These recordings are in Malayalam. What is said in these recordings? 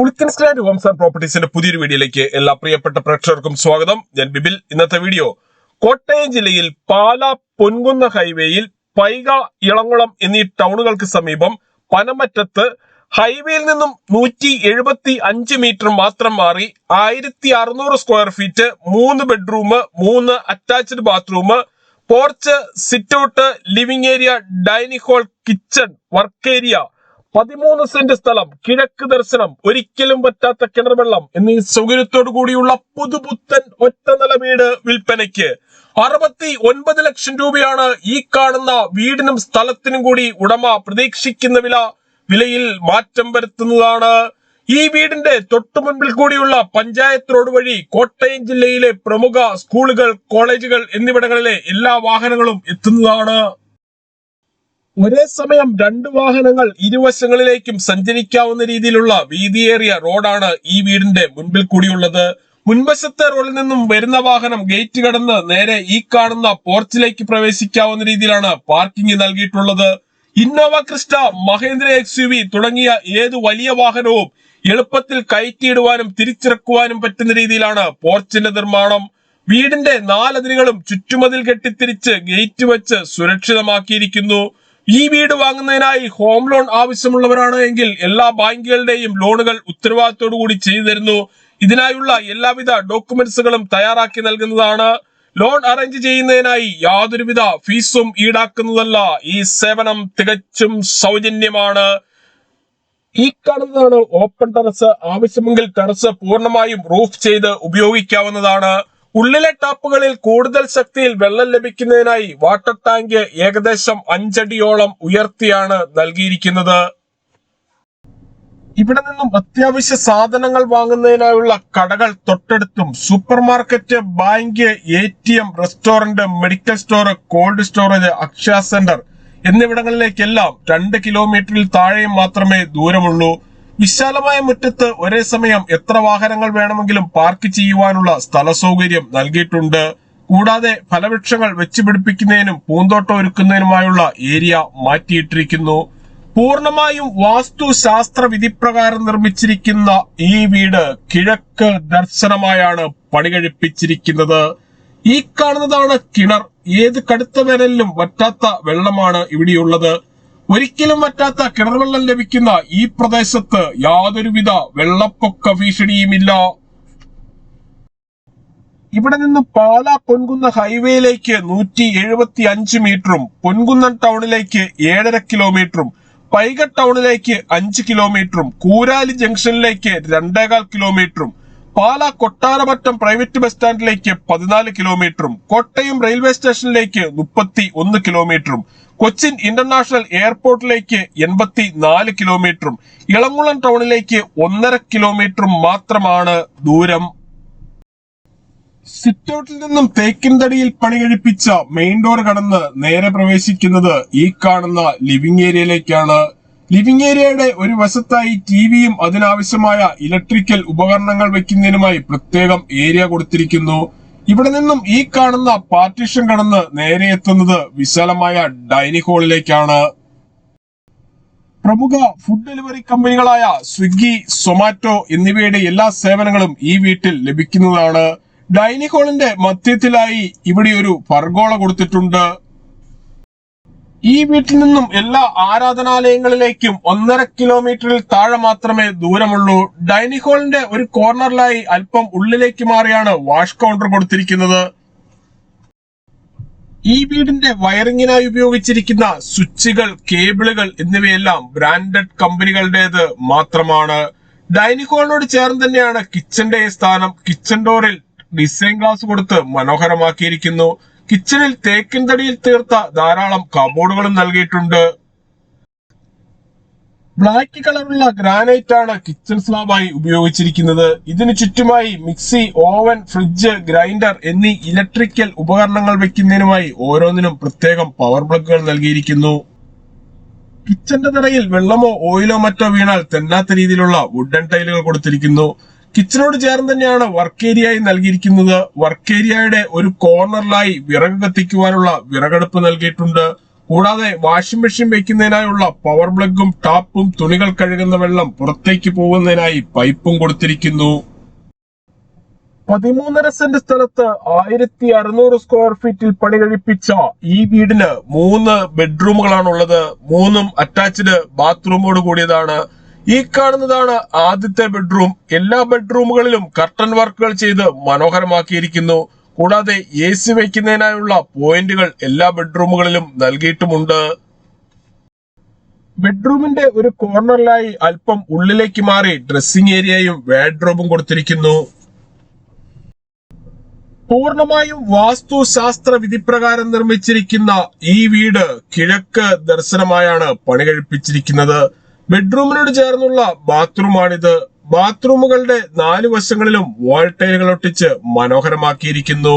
പുളിക്കൻ സ്റ്റാൻഡ് ഹോംസ് ആൻഡ് പ്രോപ്പർട്ടീസിന്റെ പുതിയൊരു വീഡിയോയിലേക്ക് എല്ലാ പ്രിയപ്പെട്ട പ്രേക്ഷകർക്കും സ്വാഗതം. ഞാൻ ബിബിൽ ഇന്നത്തെ വീഡിയോ കോട്ടയം ജില്ലയിൽ പാല പൊൻകുന്ന ഹൈവേയിൽ പൈക ഇളങ്കുളം എന്നീ ടൗണുകൾക്ക് സമീപം പനമറ്റത്ത് ഹൈവേയിൽ നിന്നും നൂറ്റി എഴുപത്തി അഞ്ച് മീറ്റർ മാത്രം മാറി ആയിരത്തി അറുന്നൂറ് സ്ക്വയർ ഫീറ്റ് മൂന്ന് ബെഡ്റൂം മൂന്ന് attached bathroom porch sit out living area dining hall kitchen work area പതിമൂന്ന് സെന്റ് സ്ഥലം കിഴക്ക് ദർശനം ഒരിക്കലും പറ്റാത്ത കിണർ വെള്ളം എന്നീ സൗകര്യത്തോടു കൂടിയുള്ള പുതുപുത്തൻ ഒറ്റ നില വീട് വിൽപ്പനയ്ക്ക് അറുപത്തി ഒൻപത് ലക്ഷം രൂപയാണ് ഈ കാണുന്ന വീടിനും സ്ഥലത്തിനും കൂടി ഉടമ പ്രതീക്ഷിക്കുന്ന വില വിലയിൽ മാറ്റം വരുത്തുന്നതാണ്. ഈ വീടിന്റെ തൊട്ടു മുൻപിൽ കൂടിയുള്ള പഞ്ചായത്ത് റോഡ് വഴി കോട്ടയം ജില്ലയിലെ പ്രമുഖ സ്കൂളുകൾ കോളേജുകൾ എന്നിവിടങ്ങളിലെ എല്ലാ വാഹനങ്ങളും എത്തുന്നതാണ്. ഒരേ സമയം രണ്ട് വാഹനങ്ങൾ ഇരുവശങ്ങളിലേക്കും സഞ്ചരിക്കാവുന്ന രീതിയിലുള്ള വീതിയേറിയ റോഡാണ് ഈ വീടിന്റെ മുൻപിൽ കൂടിയുള്ളത്. മുൻവശത്തെ റോഡിൽ നിന്നും വരുന്ന വാഹനം ഗേറ്റ് കടന്ന് നേരെ ഈ കാണുന്ന പോർച്ചിലേക്ക് പ്രവേശിക്കാവുന്ന രീതിയിലാണ് പാർക്കിംഗ് നൽകിയിട്ടുള്ളത്. ഇന്നോവ ക്രിസ്റ്റ മഹേന്ദ്ര എക്സ് തുടങ്ങിയ ഏത് വലിയ വാഹനവും എളുപ്പത്തിൽ കയറ്റിയിടുവാനും തിരിച്ചിറക്കുവാനും പറ്റുന്ന രീതിയിലാണ് പോർച്ചിന്റെ നിർമ്മാണം. വീടിന്റെ നാലതിരുകളും ചുറ്റുമതിൽ കെട്ടിത്തിരിച്ച് ഗേറ്റ് വെച്ച് സുരക്ഷിതമാക്കിയിരിക്കുന്നു. ഈ വീട് വാങ്ങുന്നതിനായി ഹോം ലോൺ ആവശ്യമുള്ളവരാണ് എങ്കിൽ എല്ലാ ബാങ്കുകളുടെയും ലോണുകൾ ഉത്തരവാദിത്തോടു കൂടി ചെയ്തു തരുന്നു. ഇതിനായുള്ള എല്ലാവിധ ഡോക്യുമെന്റ്സുകളും തയ്യാറാക്കി നൽകുന്നതാണ്. ലോൺ അറേഞ്ച് ചെയ്യുന്നതിനായി യാതൊരുവിധ ഫീസും ഈടാക്കുന്നതല്ല. ഈ സേവനം തികച്ചും സൗജന്യമാണ്. ഈ കാണുന്നതാണ് ഓപ്പൺ ടെറസ്. ആവശ്യമെങ്കിൽ ടെറസ് പൂർണമായും റൂഫ് ചെയ്ത് ഉപയോഗിക്കാവുന്നതാണ്. ഉള്ളിലെ ടാപ്പുകളിൽ കൂടുതൽ ശക്തിയിൽ വെള്ളം ലഭിക്കുന്നതിനായി വാട്ടർ ടാങ്ക് ഏകദേശം അഞ്ചടിയോളം ഉയർത്തിയാണ് നൽകിയിരിക്കുന്നത്. ഇവിടെ നിന്നും അത്യാവശ്യ സാധനങ്ങൾ വാങ്ങുന്നതിനായുള്ള കടകൾ തൊട്ടടുത്തും super market bank A T M restaurant medical store cold storage Akshaya centre എന്നിവിടങ്ങളിലേക്കെല്ലാം രണ്ട് കിലോമീറ്ററിൽ താഴെയും മാത്രമേ ദൂരമുള്ളൂ. വിശാലമായ മുറ്റത്ത് ഒരേ സമയം എത്ര വാഹനങ്ങൾ വേണമെങ്കിലും പാർക്ക് ചെയ്യുവാനുള്ള സ്ഥല സൗകര്യം നൽകിയിട്ടുണ്ട്. കൂടാതെ ഫലവൃക്ഷങ്ങൾ വെച്ചുപിടിപ്പിക്കുന്നതിനും പൂന്തോട്ടം ഒരുക്കുന്നതിനുമായുള്ള ഏരിയ മാറ്റിയിട്ടിരിക്കുന്നു. പൂർണമായും വാസ്തുശാസ്ത്ര വിധിപ്രകാരം നിർമ്മിച്ചിരിക്കുന്ന ഈ വീട് കിഴക്ക് ദർശനമായാണ് പണികഴിപ്പിച്ചിരിക്കുന്നത്. ഈ കാണുന്നതാണ് കിണർ. ഏത് കടുത്ത വേനലിലും വറ്റാത്ത വെള്ളമാണ് ഇവിടെയുള്ളത്. ഒരിക്കലും പറ്റാത്ത കിണർ വെള്ളം ലഭിക്കുന്ന ഈ പ്രദേശത്ത് യാതൊരുവിധ വെള്ളപ്പൊക്ക ഭീഷണിയുമില്ല. ഇവിടെ നിന്ന് പാല പൊൻകുന്ന ഹൈവേയിലേക്ക് നൂറ്റി എഴുപത്തി അഞ്ച് മീറ്ററും പൊൻകുന്നൻ ടൗണിലേക്ക് ഏഴര കിലോമീറ്ററും പൈക ടൗണിലേക്ക് അഞ്ച് കിലോമീറ്ററും കൂരാലി ജംഗ്ഷനിലേക്ക് രണ്ടേകാൽ കിലോമീറ്ററും പാല കൊട്ടാരമറ്റം പ്രൈവറ്റ് ബസ് സ്റ്റാൻഡിലേക്ക് പതിനാല് കിലോമീറ്ററും കോട്ടയം റെയിൽവേ സ്റ്റേഷനിലേക്ക് മുപ്പത്തി ഒന്ന് കിലോമീറ്ററും കൊച്ചിൻ ഇന്റർനാഷണൽ എയർപോർട്ടിലേക്ക് എൺപത്തി നാല് കിലോമീറ്ററും ഇളങ്കുളം ടൗണിലേക്ക് ഒന്നര കിലോമീറ്ററും മാത്രമാണ് ദൂരം. സിറ്റൌട്ടിൽ നിന്നും തേക്കിൻതടിയിൽ പണി കഴിപ്പിച്ച മെയിൻ ഡോർ കടന്ന് നേരെ പ്രവേശിക്കുന്നത് ഈ കാണുന്ന ലിവിംഗ് ഏരിയയിലേക്കാണ്. ലിവിംഗ് ഏരിയയുടെ ഒരു വശത്തായി ടിവിയും അതിനാവശ്യമായ ഇലക്ട്രിക്കൽ ഉപകരണങ്ങൾ വെക്കുന്നതിനുമായി പ്രത്യേകം ഏരിയ കൊടുത്തിരിക്കുന്നു. ഇവിടെ നിന്നും ഈ കാണുന്ന പാർട്ടീഷൻ കടന്ന് നേരെ എത്തുന്നത് വിശാലമായ ഡൈനിങ് ഹാളിലേക്കാണ്. പ്രമുഖ ഫുഡ് ഡെലിവറി കമ്പനികളായ സ്വിഗ്ഗി സൊമാറ്റോ എന്നിവയുടെ എല്ലാ സേവനങ്ങളും ഈ വീട്ടിൽ ലഭിക്കുന്നതാണ്. ഡൈനിങ് ഹാളിന്റെ മധ്യത്തിലായി ഇവിടെ ഒരു പർഗോള കൊടുത്തിട്ടുണ്ട്. ഈ വീട്ടിൽ നിന്നും എല്ലാ ആരാധനാലയങ്ങളിലേക്കും ഒന്നര കിലോമീറ്ററിൽ താഴെ മാത്രമേ ദൂരമുള്ളൂ. ഡൈനിങ് ഹാളിന്റെ ഒരു കോർണറിലായി അല്പം ഉള്ളിലേക്ക് മാറിയാണ് വാഷ് കൗണ്ടർ കൊടുത്തിരിക്കുന്നത്. ഈ വീടിന്റെ വയറിങ്ങിനായി ഉപയോഗിച്ചിരിക്കുന്ന സ്വിച്ചുകൾ കേബിളുകൾ എന്നിവയെല്ലാം ബ്രാൻഡഡ് കമ്പനികളുടേത് മാത്രമാണ്. ഡൈനിങ് ഹാളിനോട് ചേർന്ന് തന്നെയാണ് കിച്ചന്റെ സ്ഥാനം. കിച്ചൺ ഡോറിൽ ഡിസൈൻ ഗ്ലാസ് കൊടുത്ത് മനോഹരമാക്കിയിരിക്കുന്നു. കിച്ചണിൽ തേക്കിൻ തടിയിൽ തീർത്ത ധാരാളം കബോർഡുകളും നൽകിയിട്ടുണ്ട്. ബ്ലാക്ക് കളറുള്ള ഗ്രാനൈറ്റ് ആണ് കിച്ചൺ സ്ലാബായി ഉപയോഗിച്ചിരിക്കുന്നത്. ഇതിനു ചുറ്റുമായി മിക്സി ഓവൻ ഫ്രിഡ്ജ് ഗ്രൈൻഡർ എന്നീ ഇലക്ട്രിക്കൽ ഉപകരണങ്ങൾ വെക്കുന്നതിനുമായി ഓരോന്നിനും പ്രത്യേകം പവർ പ്ലഗുകൾ നൽകിയിരിക്കുന്നു. കിച്ചന്റെ തറയിൽ വെള്ളമോ ഓയിലോ മറ്റോ വീണാൽ തെന്നാത്ത രീതിയിലുള്ള വുഡൻ ടൈലുകൾ കൊടുത്തിരിക്കുന്നു. കിച്ചണോട് ചേർന്ന് തന്നെയാണ് വർക്ക് ഏരിയയായി നൽകിയിരിക്കുന്നത്. വർക്ക് ഏരിയയുടെ ഒരു കോർണറിലായി വിറക് കത്തിക്കുവാനുള്ള വിറകടുപ്പ് നൽകിയിട്ടുണ്ട്. കൂടാതെ വാഷിംഗ് മെഷീൻ വെക്കുന്നതിനായുള്ള പവർ പ്ലഗും ടാപ്പും തുണികൾ കഴുകുന്ന വെള്ളം പുറത്തേക്ക് പോകുന്നതിനായി പൈപ്പും കൊടുത്തിരിക്കുന്നു. പതിമൂന്നര സെന്റ് സ്ഥലത്ത് ആയിരത്തി അറുന്നൂറ് സ്ക്വയർ ഫീറ്റിൽ പണി കഴിപ്പിച്ച ഈ വീടിന് മൂന്ന് ബെഡ്റൂമുകളാണുള്ളത് മൂന്നും അറ്റാച്ച്ഡ് ബാത്റൂമോട് കൂടിയതാണ്. ഈ കാണുന്നതാണ് ആദ്യത്തെ ബെഡ്റൂം. എല്ലാ ബെഡ്റൂമുകളിലും കർട്ടൻ വർക്കുകൾ ചെയ്ത് മനോഹരമാക്കിയിരിക്കുന്നു. കൂടാതെ എ സി വയ്ക്കുന്നതിനായുള്ള പോയിന്റുകൾ എല്ലാ ബെഡ്റൂമുകളിലും നൽകിയിട്ടുമുണ്ട്. ബെഡ്റൂമിന്റെ ഒരു കോർണറിലായി അല്പം ഉള്ളിലേക്ക് മാറി ഡ്രസ്സിംഗ് ഏരിയയും വാഡ്രോബും കൊടുത്തിരിക്കുന്നു. പൂർണമായും വാസ്തുശാസ്ത്ര വിധിപ്രകാരം നിർമ്മിച്ചിരിക്കുന്ന ഈ വീട് കിഴക്ക് ദർശനമായാണ് പണി കഴിപ്പിച്ചിരിക്കുന്നത് ബെഡ്റൂമിനോട് ചേർന്നുള്ള ബാത്റൂമാണിത്. ബാത്റൂമുകളുടെ നാല് വശങ്ങളിലും വാൾ ടൈലുകൾ ഒട്ടിച്ച് മനോഹരമാക്കിയിരിക്കുന്നു.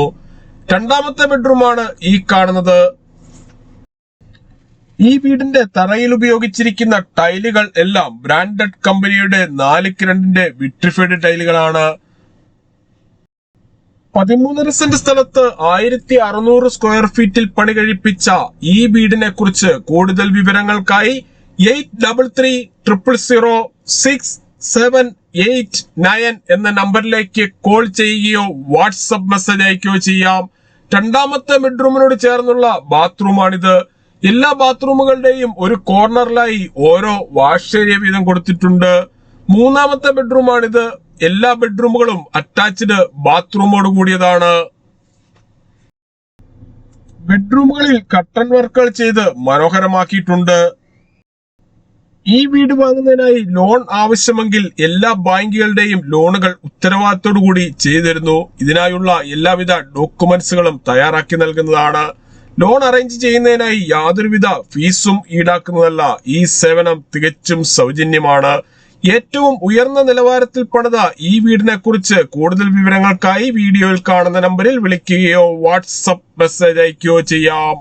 രണ്ടാമത്തെ ബെഡ്റൂമാണ് ഈ കാണുന്നത്. ഈ വീടിന്റെ തറയിൽ ഉപയോഗിച്ചിരിക്കുന്ന ടൈലുകൾ എല്ലാം ബ്രാൻഡഡ് കമ്പനിയുടെ നാല് കിരണ്ടിന്റെ വിട്രിഫൈഡ് ടൈലുകളാണ്. പതിമൂന്നര സെന്റ് സ്ഥലത്ത് ആയിരത്തി അറുന്നൂറ് സ്ക്വയർ ഫീറ്റിൽ പണി കഴിപ്പിച്ച ഈ വീടിനെ കുറിച്ച് കൂടുതൽ വിവരങ്ങൾക്കായി eight double three triple zero six seven eight nine എന്ന നമ്പറിലേക്ക് കോൾ ചെയ്യുകയോ വാട്സപ്പ് മെസ്സേജ് അയക്കുകയോ ചെയ്യാം. രണ്ടാമത്തെ ബെഡ്റൂമിനോട് ചേർന്നുള്ള ബാത്റൂമാണിത്. എല്ലാ ബാത്റൂമുകളുടെയും ഒരു കോർണറിലായി ഓരോ വാഷ് വീതം കൊടുത്തിട്ടുണ്ട്. മൂന്നാമത്തെ ബെഡ്റൂമാണിത്. എല്ലാ ബെഡ്റൂമുകളും അറ്റാച്ച്ഡ് ബാത്റൂമോട് കൂടിയതാണ്. ബെഡ്റൂമുകളിൽ കട്ടൺ വർക്കുകൾ ചെയ്ത് മനോഹരമാക്കിയിട്ടുണ്ട്. ഈ വീട് വാങ്ങുന്നതിനായി ലോൺ ആവശ്യമെങ്കിൽ എല്ലാ ബാങ്കുകളുടെയും ലോണുകൾ ഉത്തരവാദിത്തോടു ചെയ്തിരുന്നു ചെയ്തു തരുന്നു ഇതിനായുള്ള എല്ലാവിധ ഡോക്യുമെന്റ്സുകളും തയ്യാറാക്കി നൽകുന്നതാണ്. ലോൺ അറേഞ്ച് ചെയ്യുന്നതിനായി യാതൊരുവിധ ഫീസും ഈടാക്കുന്നതല്ല ഈ സേവനം തികച്ചും സൗജന്യമാണ്. ഏറ്റവും ഉയർന്ന നിലവാരത്തിൽ പണിത ഈ വീടിനെ കുറിച്ച് കൂടുതൽ വിവരങ്ങൾക്കായി വീഡിയോയിൽ കാണുന്ന നമ്പറിൽ വിളിക്കുകയോ വാട്സപ്പ് മെസ്സേജ് അയക്കുകയോ ചെയ്യാം.